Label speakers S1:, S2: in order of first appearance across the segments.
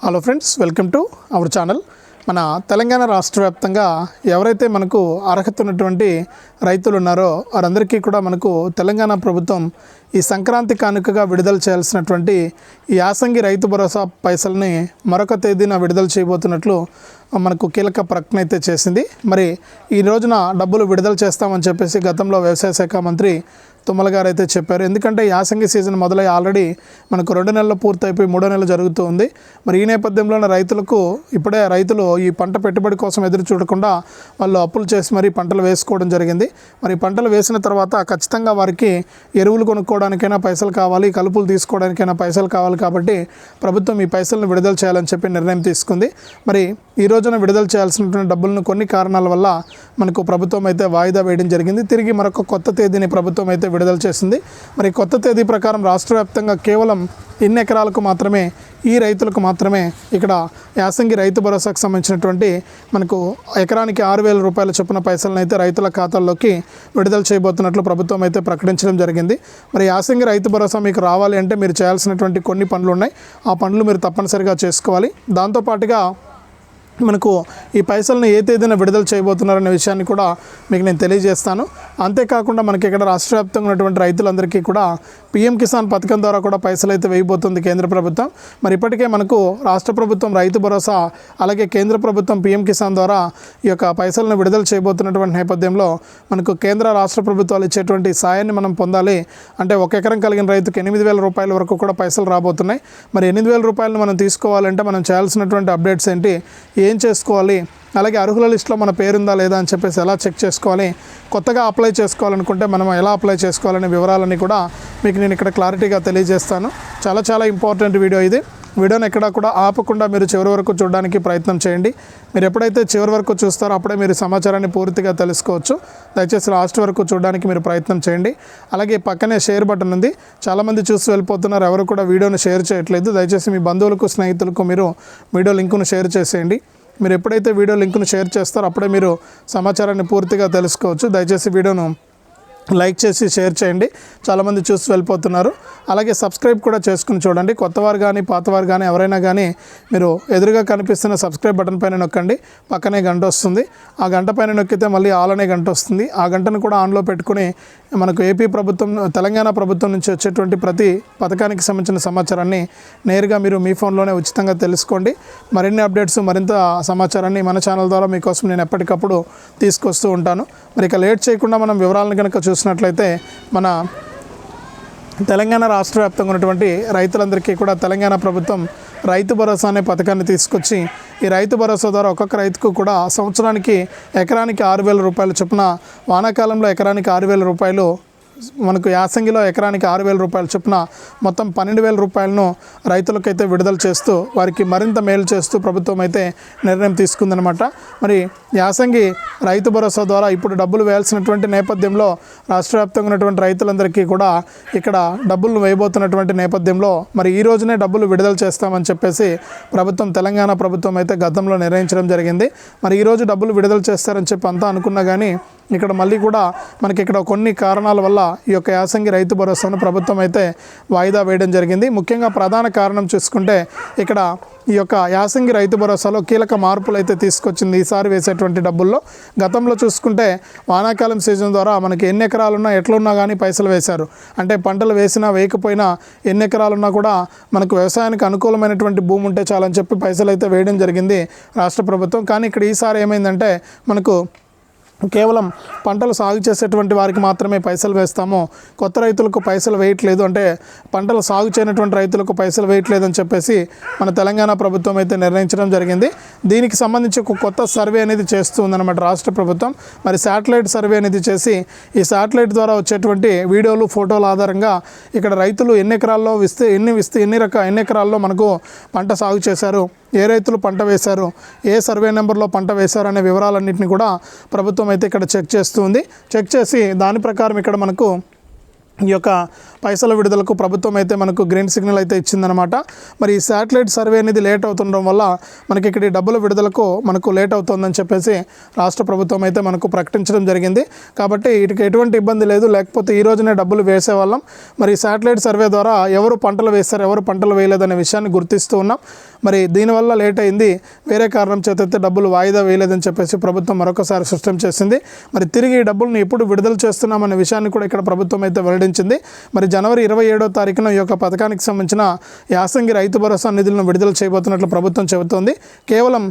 S1: Hello friends welcome to our channel మన తెలంగాణ రాష్ట్ర వ్యాప్తంగా ఎవరైతే మనకు అర్హత ఉన్నటువంటి రైతులు ఉన్నారో వారందరికీ కూడా మనకు తెలంగాణ ప్రభుత్వం ఈ సంక్రాంతి కానుకగా విడుదల చేయాల్సినటువంటి ఈ యాసంగి రైతు భరోసా పైసల్ని మరొక తేదీన విడుదల చేయబోతున్నట్లు మనకు కీలక ప్రకటన అయితే చేసింది. మరి ఈ రోజున డబ్బులు విడుదల చేస్తామని చెప్పేసి గతంలో వ్యవసాయ శాఖ మంత్రి తుమ్మల గారు అయితే చెప్పారు. ఎందుకంటే యాసంగి సీజన్ మొదలై ఆల్రెడీ మనకు రెండు నెలలు పూర్తయిపోయి మూడో నెలలు జరుగుతూ ఉంది. మరి ఈ నేపథ్యంలోనే రైతులకు ఇప్పుడే రైతులు ఈ పంట పెట్టుబడి కోసం ఎదురు చూడకుండా వాళ్ళు అప్పులు చేసి మరి పంటలు వేసుకోవడం జరిగింది. మరి పంటలు వేసిన తర్వాత ఖచ్చితంగా వారికి ఎరువులు తీసుకోవడానికైనా పైసలు కావాలి కలుపులు తీసుకోవడానికైనా పైసలు కావాలి కాబట్టి ప్రభుత్వం ఈ పైసలను విడుదల చేయాలని చెప్పి నిర్ణయం తీసుకుంది. మరి ఈ రోజున విడుదల చేయాల్సినటువంటి డబ్బులను కొన్ని కారణాల వల్ల మనకు ప్రభుత్వం అయితే వాయిదా వేయడం జరిగింది. తిరిగి మరొక కొత్త తేదీని ప్రభుత్వం అయితే విడుదల చేసింది. మరి కొత్త తేదీ ప్రకారం రాష్ట్ర వ్యాప్తంగా కేవలం ఇన్ని ఎకరాలకు మాత్రమే ఈ రైతులకు మాత్రమే ఇక్కడ యాసంగి రైతు భరోసాకు సంబంధించినటువంటి మనకు ఎకరానికి ఆరు వేల రూపాయల చొప్పున పైసలను అయితే రైతుల ఖాతాల్లోకి విడుదల చేయబోతున్నట్లు ప్రభుత్వం అయితే ప్రకటించడం జరిగింది. మరి యాసంగి రైతు భరోసా మీకు రావాలి అంటే మీరు చేయాల్సినటువంటి కొన్ని పనులు ఉన్నాయి. ఆ పనులు మీరు తప్పనిసరిగా చేసుకోవాలి. దాంతోపాటుగా మనకు ఈ పైసలను ఏ తేదీన విడుదల చేయబోతున్నారనే విషయాన్ని కూడా మీకు నేను తెలియజేస్తాను. అంతేకాకుండా మనకి ఇక్కడ రాష్ట్ర వ్యాప్తంగా ఉన్నటువంటి రైతులందరికీ కూడా పీఎం కిసాన్ పథకం ద్వారా కూడా పైసలు అయితే వేయబోతుంది కేంద్ర ప్రభుత్వం. మరి ఇప్పటికే మనకు రాష్ట్ర ప్రభుత్వం రైతు భరోసా అలాగే కేంద్ర ప్రభుత్వం పీఎం కిసాన్ ద్వారా ఈ యొక్క పైసలను విడుదల చేయబోతున్నటువంటి నేపథ్యంలో మనకు కేంద్ర రాష్ట్ర ప్రభుత్వాలు ఇచ్చేటువంటి సాయాన్ని మనం పొందాలి. అంటే ఒక ఎకరం కలిగిన రైతుకు ఎనిమిది వేల రూపాయల వరకు కూడా పైసలు రాబోతున్నాయి. మరి ఎనిమిది వేల రూపాయలను మనం తీసుకోవాలంటే మనం చేయాల్సినటువంటి అప్డేట్స్ ఏంటి? ఏ ఏం చేసుకోవాలి? అలాగే అర్హుల లిస్టులో మన పేరుందా లేదా అని చెప్పేసి ఎలా చెక్ చేసుకోవాలి? కొత్తగా అప్లై చేసుకోవాలనుకుంటే మనం ఎలా అప్లై చేసుకోవాలనే వివరాలన్నీ కూడా మీకు నేను ఇక్కడ క్లారిటీగా తెలియజేస్తాను. చాలా చాలా ఇంపార్టెంట్ వీడియో ఇది. వీడియోని ఎక్కడ కూడా ఆపకుండా మీరు చివరి వరకు చూడడానికి ప్రయత్నం చేయండి. మీరు ఎప్పుడైతే చివరి వరకు చూస్తారో అప్పుడే మీరు సమాచారాన్ని పూర్తిగా తెలుసుకోవచ్చు. దయచేసి లాస్ట్ వరకు చూడడానికి మీరు ప్రయత్నం చేయండి. అలాగే పక్కనే షేర్ బటన్ ఉంది. చాలామంది చూసి వెళ్ళిపోతున్నారు. ఎవరు కూడా వీడియోని షేర్ చేయట్లేదు. దయచేసి మీ బంధువులకు స్నేహితులకు మీరు వీడియో లింకును షేర్ చేసేయండి. మీరు ఎప్పుడైతే వీడియో లింక్ను షేర్ చేస్తారో అప్పుడే మీరు సమాచారాన్ని పూర్తిగా తెలుసుకోవచ్చు. దయచేసి వీడియోను లైక్ చేసి షేర్ చేయండి. చాలామంది చూసి వెళ్ళిపోతున్నారు. అలాగే సబ్స్క్రైబ్ కూడా చేసుకుని చూడండి. కొత్తవారు కానీ పాతవారు కానీ ఎవరైనా కానీ మీరు ఎదురుగా కనిపిస్తున్న సబ్స్క్రైబ్ బటన్ పైన నొక్కండి. పక్కనే గంట వస్తుంది. ఆ గంట పైన నొక్కితే మళ్ళీ ఆల్ అనే గంట వస్తుంది. ఆ గంటను కూడా ఆన్లో పెట్టుకుని మనకు ఏపీ ప్రభుత్వం తెలంగాణ ప్రభుత్వం నుంచి వచ్చేటువంటి ప్రతి పథకానికి సంబంధించిన సమాచారాన్ని నేరుగా మీరు మీ ఫోన్లోనే ఉచితంగా తెలుసుకోండి. మరిన్ని అప్డేట్స్ మరింత సమాచారాన్ని మన ఛానల్ ద్వారా మీకోసం నేను ఎప్పటికప్పుడు తీసుకొస్తూ ఉంటాను. మరి ఇక లేట్ చేయకుండా మనం వివరాలను కనుక చూసినట్లయితే మన తెలంగాణ రాష్ట్ర వ్యాప్తంగా ఉన్నటువంటి రైతులందరికీ కూడా తెలంగాణ ప్రభుత్వం రైతు భరోసా అనే పథకాన్ని తీసుకొచ్చి ఈ రైతు భరోసా ద్వారా ఒక్కొక్క రైతుకు కూడా సంవత్సరానికి ఎకరానికి ఆరు వేల రూపాయలు చొప్పున వానాకాలంలో ఎకరానికి ఆరు వేల రూపాయలు మనకు యాసంగిలో ఎకరానికి ఆరు వేల రూపాయలు చొప్పున మొత్తం పన్నెండు వేల రూపాయలను రైతులకైతే విడుదల చేస్తూ వారికి మరింత మేలు చేస్తూ ప్రభుత్వం అయితే నిర్ణయం తీసుకుందనమాట మరి యాసంగి రైతు భరోసా ద్వారా ఇప్పుడు డబ్బులు వేయాల్సినటువంటి నేపథ్యంలో రాష్ట్ర వ్యాప్తంగా ఉన్నటువంటి రైతులందరికీ కూడా ఇక్కడ డబ్బులు వేయబోతున్నటువంటి నేపథ్యంలో మరి ఈ రోజునే డబ్బులు విడుదల చేస్తామని చెప్పేసి ప్రభుత్వం తెలంగాణ ప్రభుత్వం అయితే గతంలో నిర్ణయించడం జరిగింది. మరి ఈరోజు డబ్బులు విడుదల చేస్తారని చెప్పి అంతా అనుకున్నా కానీ ఇక్కడ మళ్ళీ కూడా మనకి ఇక్కడ కొన్ని కారణాల వల్ల ఈ యొక్క యాసంగి రైతు భరోసాను ప్రభుత్వం అయితే వాయిదా వేయడం జరిగింది. ముఖ్యంగా ప్రధాన కారణం చూసుకుంటే ఇక్కడ ఈ యొక్క యాసంగి రైతు భరోసాలో కీలక మార్పులు అయితే తీసుకొచ్చింది ఈసారి వేసేటువంటి డబ్బుల్లో. గతంలో చూసుకుంటే వానాకాలం సీజన్ ద్వారా మనకి ఎన్ని ఎకరాలున్నా ఎట్లున్నా కానీ పైసలు వేశారు. అంటే పంటలు వేసినా వేయకపోయినా ఎన్ని ఎకరాలున్నా కూడా మనకు వ్యవసాయానికి అనుకూలమైనటువంటి భూమి ఉంటే చాలని చెప్పి పైసలు అయితే వేయడం జరిగింది రాష్ట్ర ప్రభుత్వం. కానీ ఇక్కడ ఈసారి ఏమైందంటే మనకు కేవలం పంటలు సాగు చేసేటువంటి వారికి మాత్రమే పైసలు వేస్తాము. కొత్త రైతులకు పైసలు వేయట్లేదు అంటే పంటలు సాగు చేయనటువంటి రైతులకు పైసలు వేయట్లేదు అని చెప్పేసి మన తెలంగాణ ప్రభుత్వం అయితే నిర్ణయించడం జరిగింది. దీనికి సంబంధించి ఒక కొత్త సర్వే అనేది చేస్తూ ఉందన్నమాట రాష్ట్ర ప్రభుత్వం. మరి శాటిలైట్ సర్వే అనేది చేసి ఈ శాటిలైట్ ద్వారా వచ్చేటువంటి వీడియోలు ఫోటోల ఆధారంగా ఇక్కడ రైతులు ఎన్ని ఎకరాల్లో విస్తే ఎన్ని విస్తే ఎన్ని రకాల ఎన్ని ఎకరాల్లో మనకు పంట సాగు చేశారు ఏ రైతులు పంట వేశారు ఏ సర్వే నెంబర్లో పంట వేశారు అనే వివరాలన్నింటినీ కూడా ప్రభుత్వం అయితే ఇక్కడ చెక్ చేస్తుంది. చెక్ చేసి దాని ప్రకారం ఇక్కడ మనకు ఈ యొక్క పైసల విడుదలకు ప్రభుత్వం అయితే మనకు గ్రీన్ సిగ్నల్ అయితే ఇచ్చిందనమాట మరి ఈ శాటిలైట్ సర్వే అనేది లేట్ అవుతుండడం వల్ల మనకి ఇక్కడ ఈ డబ్బుల విడుదలకు మనకు లేట్ అవుతుందని చెప్పేసి రాష్ట్ర ప్రభుత్వం అయితే మనకు ప్రకటించడం జరిగింది. కాబట్టి వీటికి ఎటువంటి ఇబ్బంది లేదు. లేకపోతే ఈ రోజునే డబ్బులు వేసేవాళ్ళం. మరి శాటిలైట్ సర్వే ద్వారా ఎవరు పంటలు వేస్తారు ఎవరు పంటలు వేయలేదనే విషయాన్ని గుర్తిస్తూ ఉన్నాం. మరి దీనివల్ల లేట్ అయింది. వేరే కారణం చేత అయితే డబ్బులు వాయిదా వేయలేదని చెప్పేసి ప్రభుత్వం మరొకసారి స్పష్టం చేసింది. మరి తిరిగి ఈ డబ్బుల్ని ఎప్పుడు విడుదల చేస్తున్నామనే విషయాన్ని కూడా ఇక్కడ ప్రభుత్వం అయితే వెల్లడించింది. మరి జనవరి ఇరవై ఏడో తారీఖున ఈ యొక్క పథకానికి సంబంధించిన యాసంగి రైతు భరోసా నిధులను విడుదల చేయబోతున్నట్లు ప్రభుత్వం చెబుతోంది. కేవలం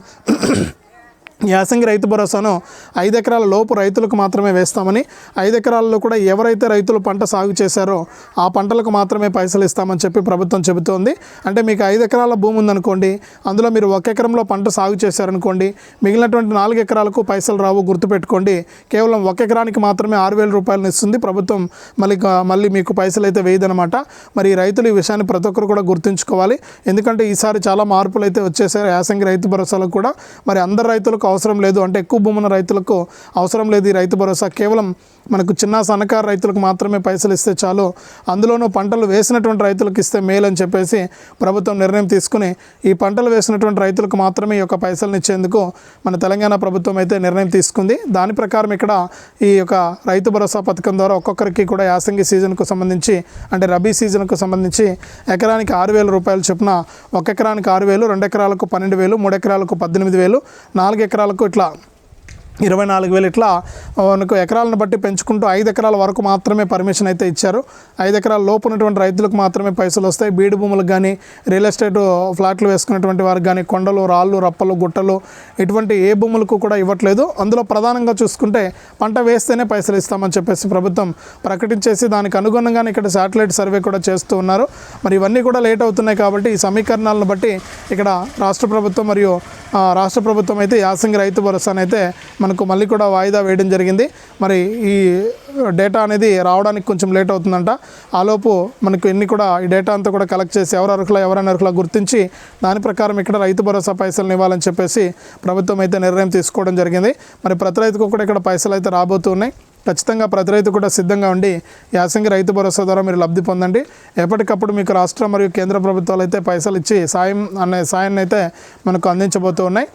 S1: యాసంగి రైతు భరోసాను ఐదు ఎకరాల లోపు రైతులకు మాత్రమే వేస్తామని ఐదు ఎకరాల్లో కూడా ఎవరైతే రైతులు పంట సాగు చేశారో ఆ పంటలకు మాత్రమే పైసలు ఇస్తామని చెప్పి ప్రభుత్వం చెబుతోంది. అంటే మీకు ఐదు ఎకరాల భూమి ఉందనుకోండి అందులో మీరు ఒక ఎకరంలో పంట సాగు చేశారనుకోండి మిగిలినటువంటి నాలుగు ఎకరాలకు పైసలు రావు గుర్తుపెట్టుకోండి. కేవలం ఒక ఎకరానికి మాత్రమే ఆరు వేల రూపాయలను ఇస్తుంది. ప్రభుత్వం మళ్ళీ మళ్ళీ మీకు పైసలు అయితే వేయదనమాట మరి రైతులు ఈ విషయాన్ని ప్రతి ఒక్కరు కూడా గుర్తుంచుకోవాలి. ఎందుకంటే ఈసారి చాలా మార్పులు అయితే వచ్చేసారు యాసంగి రైతు భరోసాలో కూడా. మరి అందరు రైతులకు అవసరం లేదు. అంటే ఎక్కువ భూమున్న రైతులకు అవసరం లేదు ఈ రైతు భరోసా. కేవలం మనకు చిన్న సన్నకారు రైతులకు మాత్రమే పైసలు ఇస్తే చాలు. అందులోనూ పంటలు వేసినటువంటి రైతులకు ఇస్తే మేలు అని చెప్పేసి ప్రభుత్వం నిర్ణయం తీసుకుని ఈ పంటలు వేసినటువంటి రైతులకు మాత్రమే ఈ యొక్క పైసలను ఇచ్చేందుకు మన తెలంగాణ ప్రభుత్వం అయితే నిర్ణయం తీసుకుంది. దాని ప్రకారం ఇక్కడ ఈ యొక్క రైతు భరోసా పథకం ద్వారా ఒక్కొక్కరికి కూడా యాసంగి సీజన్కు సంబంధించి అంటే రబీ సీజన్కు సంబంధించి ఎకరానికి ఆరు వేల రూపాయలు చొప్పున ఒక ఎకరానికి ఆరు వేలు రెండు ఎకరాలకు పన్నెండు వేలు మూడు ఎకరాలకు పద్దెనిమిది వేలు నాలుగు ఎకరాలకు ఇట్లా ఇరవై నాలుగు వేలు ఇట్లా మనకు ఎకరాలను బట్టి పెంచుకుంటూ ఐదు ఎకరాల వరకు మాత్రమే పర్మిషన్ అయితే ఇచ్చారు. ఐదు ఎకరాల లోపు ఉన్నటువంటి రైతులకు మాత్రమే పైసలు వస్తాయి. బీడు భూములకు కానీ రియల్ ఎస్టేట్ ఫ్లాట్లు వేసుకున్నటువంటి వారికి కానీ కొండలు రాళ్ళు రప్పలు గుట్టలు ఇటువంటి ఏ భూములకు కూడా ఇవ్వట్లేదు. అందులో ప్రధానంగా చూసుకుంటే పంట వేస్తేనే పైసలు ఇస్తామని చెప్పేసి ప్రభుత్వం ప్రకటించేసి దానికి అనుగుణంగానే ఇక్కడ శాటిలైట్ సర్వే కూడా చేస్తూ ఉన్నారు. మరి ఇవన్నీ కూడా లేట్ అవుతున్నాయి కాబట్టి ఈ సమీకరణాలను బట్టి ఇక్కడ రాష్ట్ర ప్రభుత్వం మరియు రాష్ట్ర ప్రభుత్వం అయితే యాసంగి రైతు భరోసానైతే అయితే మనకు మళ్ళీ కూడా వాయిదా వేయడం జరిగింది. మరి ఈ డేటా అనేది రావడానికి కొంచెం లేట్ అవుతుందంట. ఆలోపు మనకు ఎన్ని కూడా ఈ డేటా అంతా కూడా కలెక్ట్ చేసి ఎవరు అర్హుల ఎవరైనా అర్హుల గుర్తించి దాని ప్రకారం ఇక్కడ రైతు భరోసా పైసలు ఇవ్వాలని చెప్పేసి ప్రభుత్వం అయితే నిర్ణయం తీసుకోవడం జరిగింది. మరి ప్రతి రైతుకు కూడా ఇక్కడ పైసలు అయితే రాబోతున్నాయి ఖచ్చితంగా ప్రతి రైతు కూడా సిద్ధంగా ఉండి యాసంగి రైతు భరోసా ద్వారా మీరు లబ్ధి పొందండి. ఎప్పటికప్పుడు మీకు రాష్ట్ర మరియు కేంద్ర ప్రభుత్వాలు అయితే పైసలు ఇచ్చి సాయం అనే సాయాన్ని అయితే మనకు అందించబోతూ ఉన్నాయి.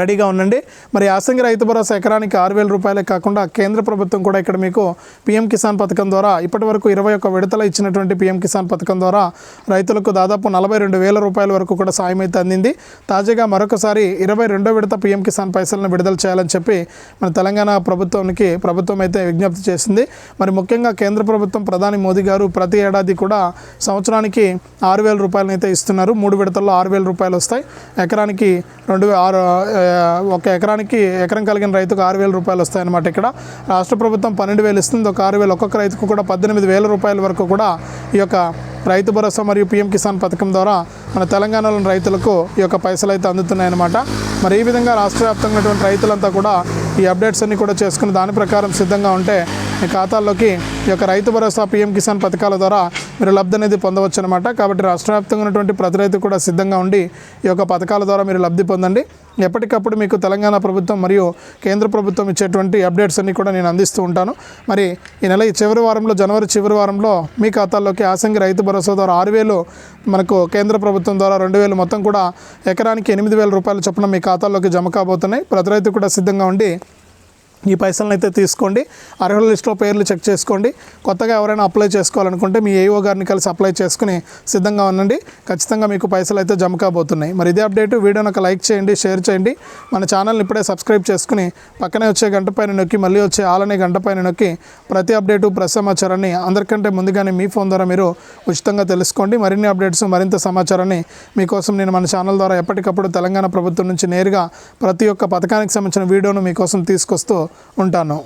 S1: రెడీగా ఉండండి. మరి యాసంగి రైతు భరోసా ఎకరానికి ఆరు వేల రూపాయలే కాకుండా కేంద్ర ప్రభుత్వం కూడా ఇక్కడ మీకు పీఎం కిసాన్ పథకం ద్వారా ఇప్పటి వరకు ఇరవై ఒక్క విడతల ఇచ్చినటువంటి పీఎం కిసాన్ పథకం ద్వారా రైతులకు దాదాపు నలభై రెండు వేల రూపాయల వరకు కూడా సాయం అయితే అందింది. తాజాగా మరొకసారి ఇరవై రెండో విడత పీఎం కిసాన్ పైసలను విడుదల చేయాలని చెప్పి మన తెలంగాణ ప్రభుత్వానికి ప్రభుత్వం అయితే విజ్ఞప్తి చేసింది. మరి ముఖ్యంగా కేంద్ర ప్రభుత్వం ప్రధాని మోదీ గారు ప్రతి ఏడాది కూడా సంవత్సరానికి ఆరు వేల రూపాయలను అయితే ఇస్తున్నారు. మూడు విడతల్లో ఆరు వేల రూపాయలు వస్తాయి. ఎకరానికి రెండు ఆరు ఒక ఎకరానికి ఎకరం కలిగిన రైతుకు ఆరు వేల రూపాయలు వస్తాయన్నమాట ఇక్కడ. రాష్ట్ర ప్రభుత్వం పన్నెండు వేలు ఇస్తుంది. ఒక ఆరు వేలు ఒక్కొక్క రైతుకు కూడా పద్దెనిమిది వేల రూపాయల వరకు కూడా ఈ యొక్క రైతు భరోసా మరియు పీఎం కిసాన్ పథకం ద్వారా మన తెలంగాణలోని రైతులకు ఈ యొక్క పైసలు అయితే అందుతున్నాయన్నమాట. మరి ఈ విధంగా రాష్ట్ర వ్యాప్తంగా ఉన్నటువంటి రైతులంతా కూడా ఈ అప్డేట్స్ అన్నీ కూడా చేసుకుని దాని ప్రకారం సిద్ధంగా ఉంటే మీ ఖాతాల్లోకి ఈ యొక్క రైతు భరోసా పీఎం కిసాన్ పథకాల ద్వారా మీరు లబ్ధి అనేది పొందవచ్చు అనమాట కాబట్టి రాష్ట్ర వ్యాప్తంగా ఉన్నటువంటి ప్రతి రైతు కూడా సిద్ధంగా ఉండి ఈ యొక్క పథకాల ద్వారా మీరు లబ్ధి పొందండి. ఎప్పటికప్పుడు మీకు తెలంగాణ ప్రభుత్వం మరియు కేంద్ర ప్రభుత్వం ఇచ్చేటువంటి అప్డేట్స్ అన్ని కూడా నేను అందిస్తూ ఉంటాను. మరి ఈ నెల ఈ చివరి వారంలో జనవరి చివరి వారంలో మీ ఖాతాల్లోకి ఆసంగి రైతు భరోసా ద్వారా ఆరు వేలు మనకు కేంద్ర ప్రభుత్వం ద్వారా రెండు వేలు మొత్తం కూడా ఎకరానికి ఎనిమిది వేల రూపాయల చొప్పున మీ ఖాతాల్లోకి జమ కాబోతున్నాయి. ప్రతి రైతు కూడా సిద్ధంగా ఉండి ఈ పైసలను అయితే తీసుకోండి. అర్హుల లిస్టులో పేర్లు చెక్ చేసుకోండి. కొత్తగా ఎవరైనా అప్లై చేసుకోవాలనుకుంటే మీ ఏఓ గారిని కలిసి అప్లై చేసుకుని సిద్ధంగా ఉండండి. ఖచ్చితంగా మీకు పైసలు అయితే జమ కాబోతున్నాయి. మరి ఇదే అప్డేట్. వీడియోని ఒక లైక్ చేయండి షేర్ చేయండి. మన ఛానల్ని ఇప్పుడే సబ్స్క్రైబ్ చేసుకుని పక్కనే వచ్చే గంట పైన నొక్కి మళ్ళీ వచ్చే ఆలనే గంట పైన నొక్కి ప్రతి అప్డేటు ప్రతి సమాచారాన్ని అందరికంటే ముందుగానే మీ ఫోన్ ద్వారా మీరు ఉచితంగా తెలుసుకోండి. మరిన్ని అప్డేట్స్ మరింత సమాచారాన్ని మీకోసం నేను మన ఛానల్ ద్వారా ఎప్పటికప్పుడు తెలంగాణ ప్రభుత్వం నుంచి నేరుగా ప్రతి ఒక్క పథకానికి సంబంధించిన వీడియోను మీకోసం తీసుకొస్తూ ఉంటాను.